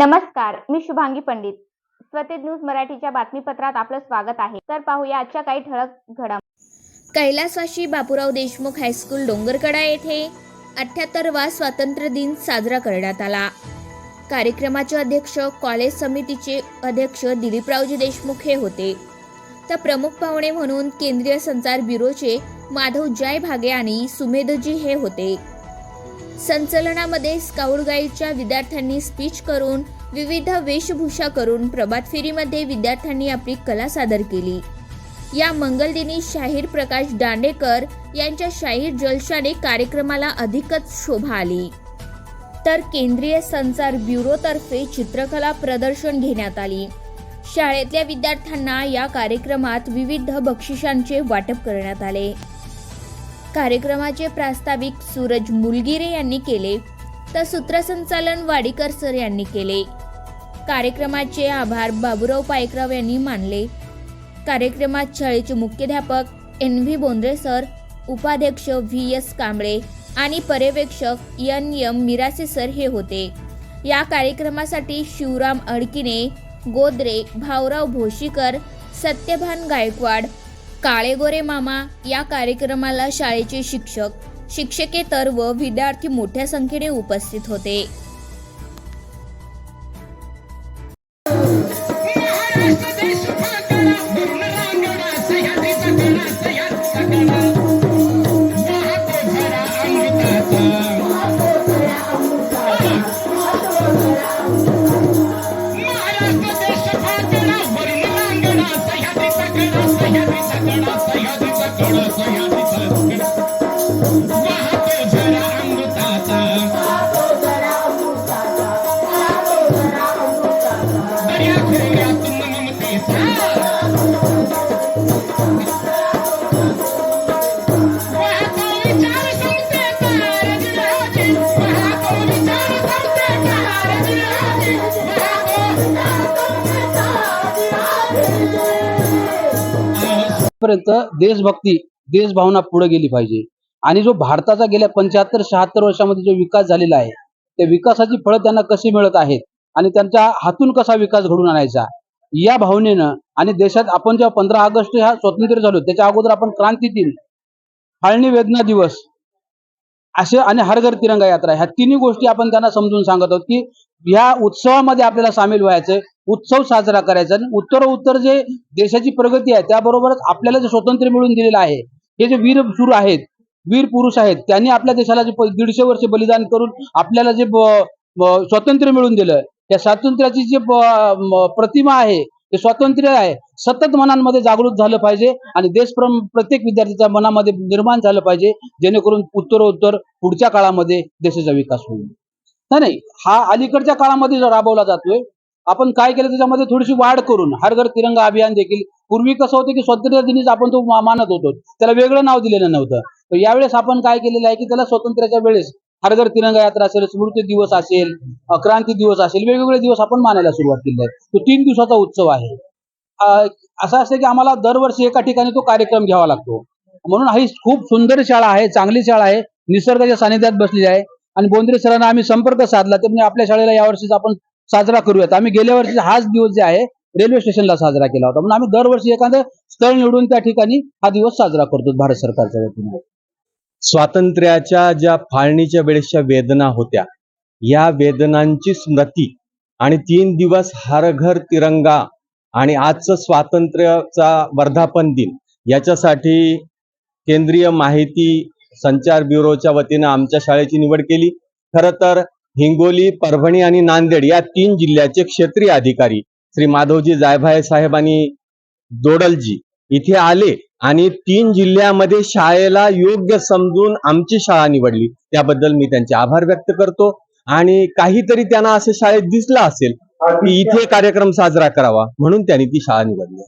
नमस्कार मी शुभांगी पंडित. स्वतेज न्यूज मराठीच्या बातमीपत्रात आपलं स्वागत आहे. तर पाहूया आजच्या काही ठळक घडाम कैलासवाशी बापूराव देशमुख हायस्कूल डोंगरकडा येथे अठ्याहत्तरवा स्वातंत्र्य दिन साजरा करण्यात आला. कार्यक्रमाचे अध्यक्ष कॉलेज समितीचे अध्यक्ष दिलीपरावजी देशमुख हे होते. तर प्रमुख पाहुणे म्हणून केंद्रीय संचार ब्युरोचे माधव जय भागे आणि सुमेधजी हे होते. संचलनामध्ये स्काउट गाईडच्या विद्यार्थ्यांनी स्पीच करून विविध वेशभूषा करून प्रभात फेरीमध्ये विद्यार्थ्यांनी आपली कला सादर केली. या मंगलदिनी शाहीर प्रकाश दांडेकर यांच्या शाहीर जलशाने कार्यक्रमाला अधिकच शोभा आली. तर केंद्रीय संचार ब्युरोतर्फे चित्रकला प्रदर्शन घेण्यात आली. शाळेतल्या विद्यार्थ्यांना या कार्यक्रमात विविध बक्षिसांचे वाटप करण्यात आले. कार्यक्रमाचे प्रास्ताविक सूरज मुलगिरे यांनी केले तर सूत्रसंचालन वाडीकर सर यांनी केले. कार्यक्रमाचे आभार बाबूराव पायकराव यांनी मानले. कार्यक्रमात शाळेचे मुख्याध्यापक एन व्ही बोंद्रे सर उपाध्यक्ष व्ही एस कांबळे आणि पर्यवेक्षक एन एम मिरासे सर हे होते. या कार्यक्रमासाठी शिवराम अडकिने गोदरे भाऊराव भोशीकर सत्यभान गायकवाड काळेगोरे मामा या कार्यक्रमाला शाळेचे शिक्षक शिक्षकेतर व विद्यार्थी मोठ्या संख्येने उपस्थित होते. पर्यंत देशभक्ती देशभावना पुढे गेली पाहिजे. आणि जो भारताचा गेल्या पंच्याहत्तर शहात्तर वर्षामध्ये जो विकास झालेला आहे त्या विकासाची फळं त्यांना कशी मिळत आहेत आणि त्यांच्या हातून कसा विकास घडून आणायचा या भावनेनं आणि देशात आपण जेव्हा पंधरा ऑगस्ट ह्या स्वातंत्र्य झालो त्याच्या अगोदर आपण क्रांती दिन फाळणी वेदना दिवस असे आणि हर घर तिरंगा यात्रा ह्या तिन्ही गोष्टी आपण त्यांना समजून सांगत आहोत की ह्या उत्सवामध्ये आपल्याला सामील व्हायचंय उत्सव साजरा करायचा आणि उत्तर उत्तर जे देशाची प्रगती आहे त्याबरोबरच आपल्याला जे स्वातंत्र्य मिळून दिलेलं आहे हे जे वीर सुरू आहेत वीर पुरुष आहेत त्यांनी आपल्या देशाला जे दीडशे वर्ष बलिदान करून आपल्याला जे स्वातंत्र्य मिळून दिलं त्या स्वातंत्र्याची जी प्रतिमा आहे ते स्वातंत्र्य आहे. सतत मनांमध्ये जागृत झालं पाहिजे आणि देशप्रम प्रत्येक विद्यार्थ्याच्या मनामध्ये निर्माण झालं पाहिजे जेणेकरून उत्तरोत्तर पुढच्या काळामध्ये देशाचा विकास होईल. नाही नाही हा अलीकडच्या काळामध्ये जो राबवला जातोय आपण काय केलं त्याच्यामध्ये थोडीशी वाढ करून हर घर तिरंगा अभियान देखील. पूर्वी कसं होतं की स्वातंत्र्य दिनीच आपण तो मानत होतो. त्याला वेगळं नाव दिलेलं नव्हतं. तर यावेळेस आपण काय केलेलं आहे की त्याला स्वातंत्र्याच्या वेळेस हर घर तिरंगा यात्रा असेल स्मृती दिवस असेल क्रांती दिवस असेल वेगवेगळे दिवस आपण मानायला सुरुवात केली आहे. तो तीन दिवसाचा उत्सव आहे. असं असतं की आम्हाला दरवर्षी एका ठिकाणी तो कार्यक्रम घ्यावा लागतो. म्हणून ही खूप सुंदर शाळा आहे चांगली शाळा आहे निसर्गाच्या सानिध्यात बसलेली आहे. आणि बोंद्रे सरांना आम्ही संपर्क साधला ते म्हणजे आपल्या शाळेला यावर्षीच आपण साजरा करूयात. आम्ही गेल्या वर्षी हाच दिवस जे आहे रेल्वे स्टेशनला साजरा केला होता. म्हणून आम्ही दरवर्षी एखादं स्थळ निवडून त्या ठिकाणी हा दिवस साजरा करतो भारत सरकारच्या वतीने. स्वातंत्र्याच्या ज्या फाळणीच्या वेळेसच्या वेदना होत्या या वेदनांची स्मृती आणि तीन दिवस हरघर तिरंगा आणि आजचं स्वातंत्र्याचा वर्धापन दिन याच्यासाठी केंद्रीय माहिती संचार ब्युरोच्या वतीनं आमच्या शाळेची निवड केली. खरं तर हिंगोली परभणी आणि नांदेड या तीन जिल्ह्याचे क्षेत्रीय अधिकारी श्री माधवजी जायभाय साहेब आणि दोडलजी इथे आले. आणि तीन जिल्ह्यामध्ये शाळेला योग्य समजून आमची शाळा निवडली. त्याबद्दल मी त्यांचे आभार व्यक्त करतो. आणि काहीतरी त्यांना असं शाळेत दिसलं असेल की इथे कार्यक्रम साजरा करावा म्हणून त्यांनी ती शाळा निवडली